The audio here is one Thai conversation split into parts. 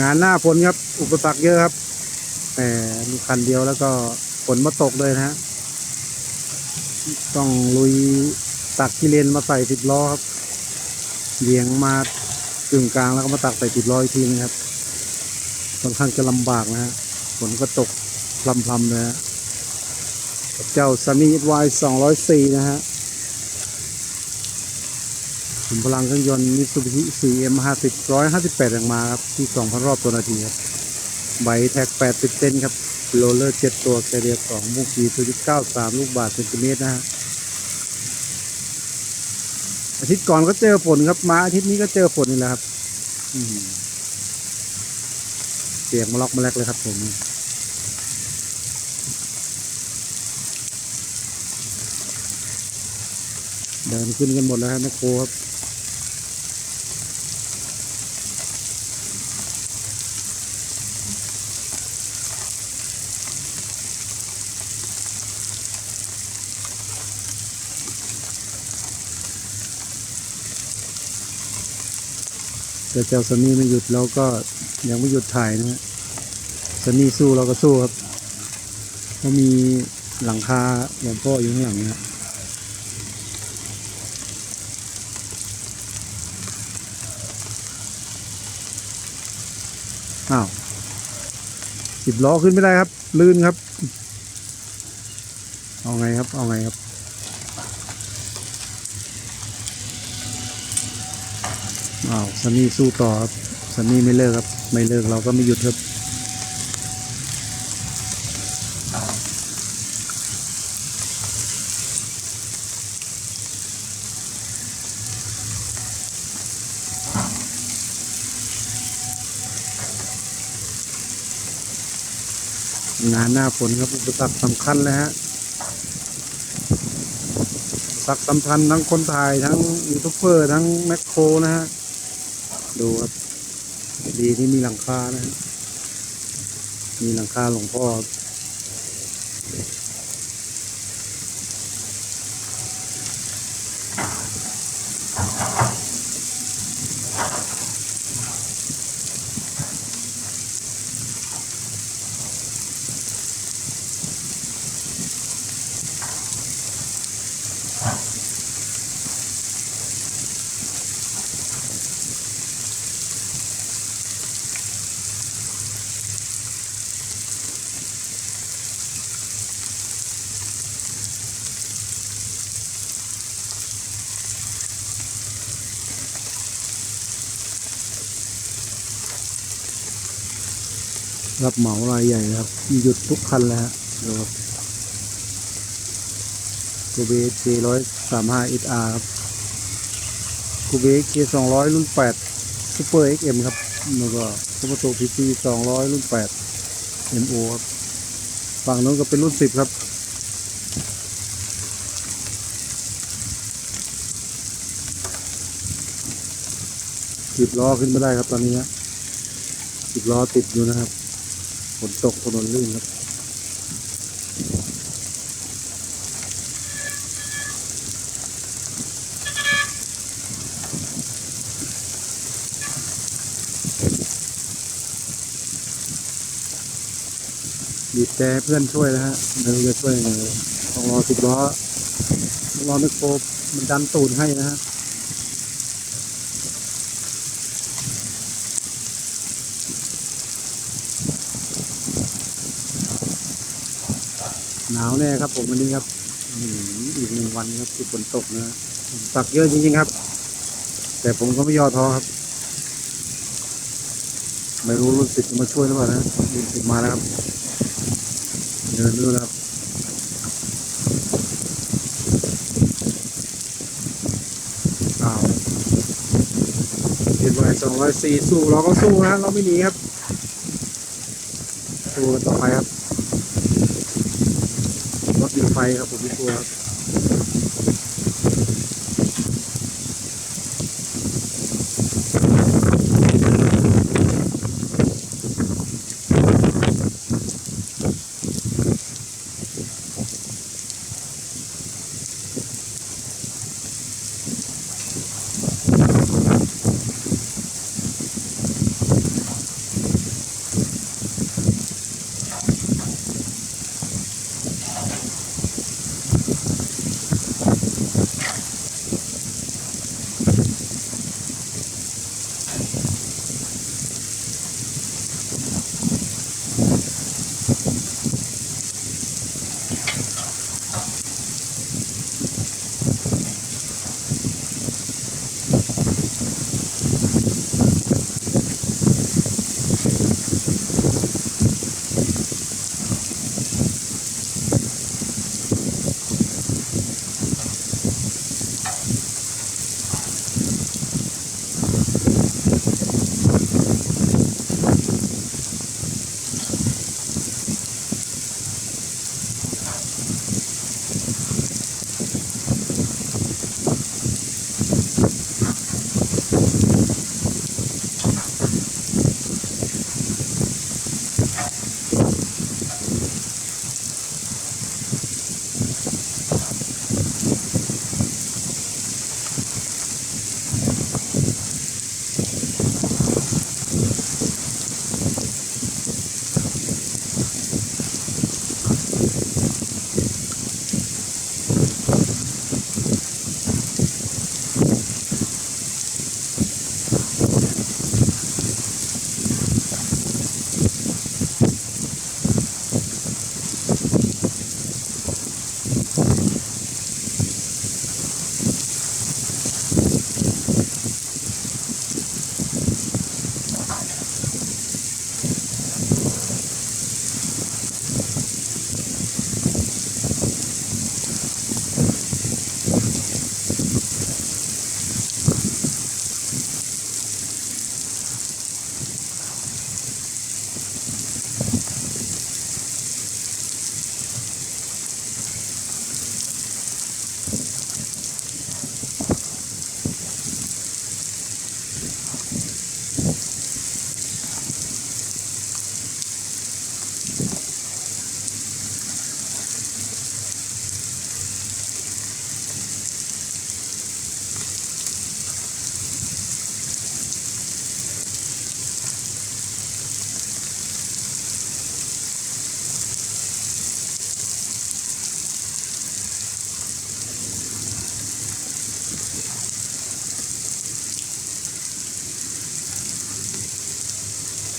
งานหน้าฝนครับ อุปสรรคเยอะครับแต่มีคันเดียวแล้วก็ฝนมาตกเลยนะฮะต้องลุยตักที่เลนมาใส่ติดล้อครับเลี้ยงมากึ่งกลางแล้วก็มาตักใส่ติดล้ออีกทีนะครับค่อนข้างจะลำบากนะฮะฝนก็ตกพลำๆเลยฮะเจ้าซันนี่วายสองร้อยสี่นะฮะ ขุมพลังเครื่องยนต์มิตซูบิชิ 4M 50 158แรงม้าครับ ที่ 2,000 รอบต่อนาทีครับ ใบแท็ก 80 เซนครับ โรลเลอร์ 7 ตัวแคเรีย2มุกกี0.93 ลูกบาทเซนติเมตรนะฮะ อาทิตย์ก่อนก็เจอฝนครับ มาอาทิตย์นี้ก็เจอฝนนี่แหละครับเสียงมาล็อกมาแลกเลยครับผมเดินขึ้นกันหมดแล้วครับแมคโครครับ แต่เจ้าซันนี่ไม่หยุดเราก็ยังไม่หยุดถ่ายนะฮะซันนี่สู้เราก็สู้ครับเพราะมีหลังคาหลวงพ่ออยู่ข้างหลังนะฮะอ้าวสิบล้อขึ้นไม่ได้ครับ ลื่นครับ เอาไงครับ เอาไงครับ อ้าวซันนี่สู้ต่อครับซันนี่ไม่เลิกครับ ไม่เลิกเราก็ไม่หยุดครับงานหน้าฝนครับอุปสรรคสำคัญเลยฮะสรรคสำคัญทั้งคนถ่ายทั้งยูทูบเบอร์ทั้งแมคโครนะฮะ ดูครับดีที่มีหลังคานะมีหลังคาหลวงพ่อ รับเหมารายใหญ่นะครับ หยุดทุกคันแล้วฮะดูครับกูเบเจร้อยสามห้าเอสอาร์ครับกูเบเจสองร้อยรุ่นแปดซูเปอร์เอ็กเอ็มครับแล้วก็ซูเปอร์โตพีซีสองร้อยรุ่นแปดเอ็มโอครับฝั่งนู้นก็เป็นรุ่นสิบครับสิบล้อขึ้นไม่ได้ครับตอนนี้ฮะสิบล้อติดอยู่นะครับ นตกถนนลื่นครับบีบแต่เพื่อนช่วยนะฮะไม่รู้จะช่วยยังไงต้องรอสิบล้อต้องรอนึกโครมันดันตูดให้นะฮะาวแน่ครับ ผมวันนี้ครับอีกหนึ่งวันครับที่ฝนตกนะฮะตักเยอะจริงๆครับ แต่ผมก็ไม่ย่อท้อครับ ไม่รู้รุ่นสิบจะมาช่วยหรือเปล่านะรุ่นสิบมาแล้วครับเดินดูแล้วครับอ้าวเห็นไว้สองร้อยสี่สู้เราก็สู้นะเราไม่หนีครับสู้กันต่อไปครับ ครับผมไม่กลัวครับ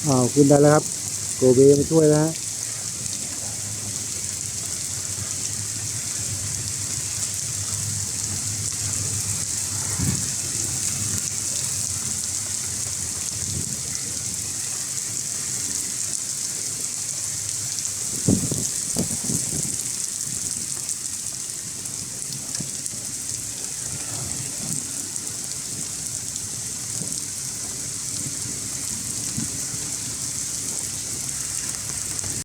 อ้าวขึ้นได้แล้วครับโกเบมาช่วยแล้วฮะ